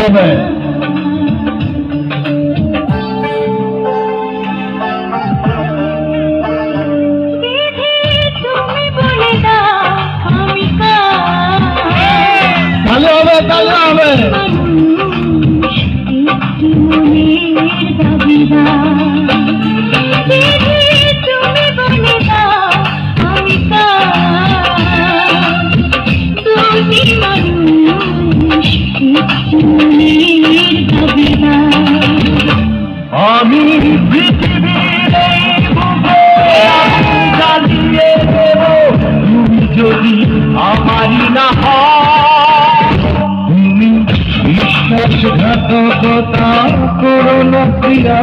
কার তাহলে হবে তাহলে হবে। একটি বিশ্বাসঘাতকতা করো প্রিয়া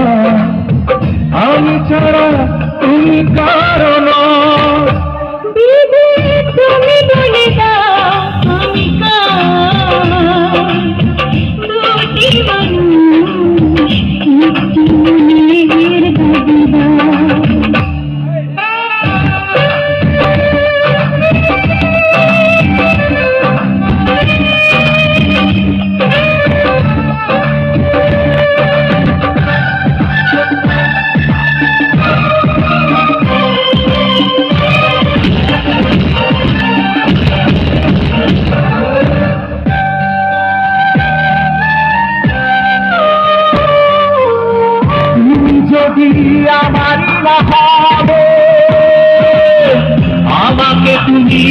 আমি ছাড়া তুমি কারণ আমাকে তুমি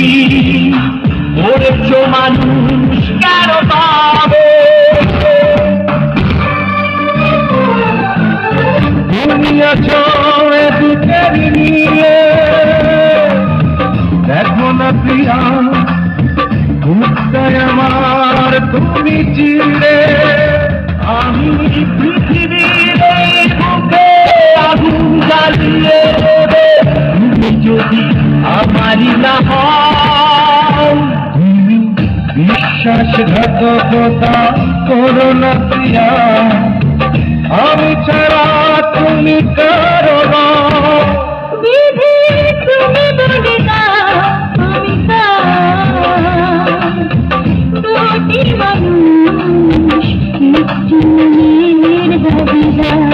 মানুষ কেন পাবে? তুমি আছো নিয়ে আমার তুমি চিড়ে আমি বুকে আগুন দেবে তুমি যদি আমারই না তুমি বিশ্বাসঘাতকতা করো না প্রিয়া। আমি ছাড়া তুমি কারও না। মানুষ একটি মনের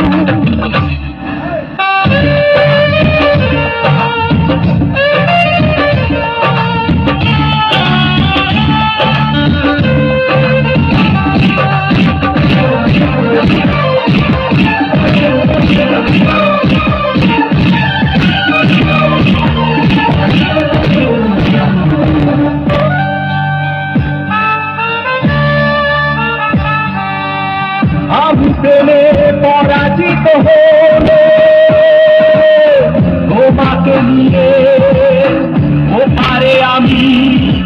প্রেমে পরাজিত হলে তোমাকে নিয়ে ওপারে আমি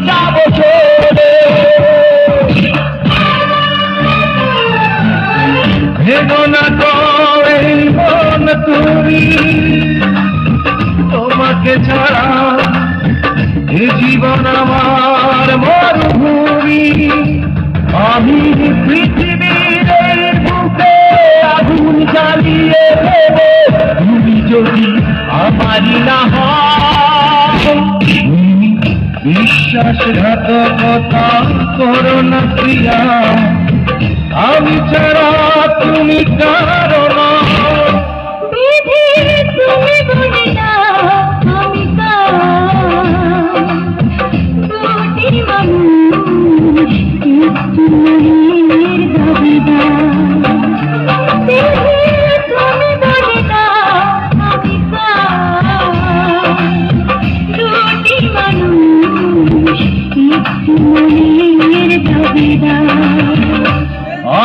যাব চলে। ভেবো না তো এই মন তুমি, তোমাকে ছাড়া এ জীবন আমার মরুভূমি। আমি আগুন জ্বালিয়ে দেবে তুমি যদি আমারই না বিশ্বাসঘাতকতা করো না প্রিয়া।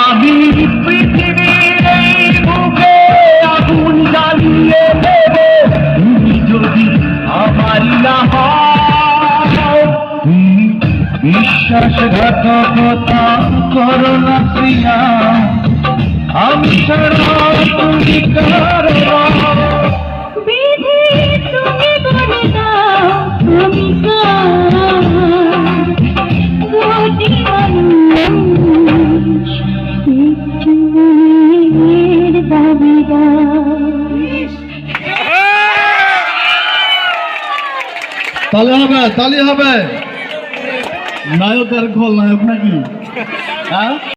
আমি পৃথিবীর এই বুকে যদি আমারই না বিশ্বাসঘাতকতা করো প্রিয়া। আমি ছাড়া তাহলে হবে তাহলে হবে। নায়ক আর খল নায়ক নাকি? হ্যাঁ?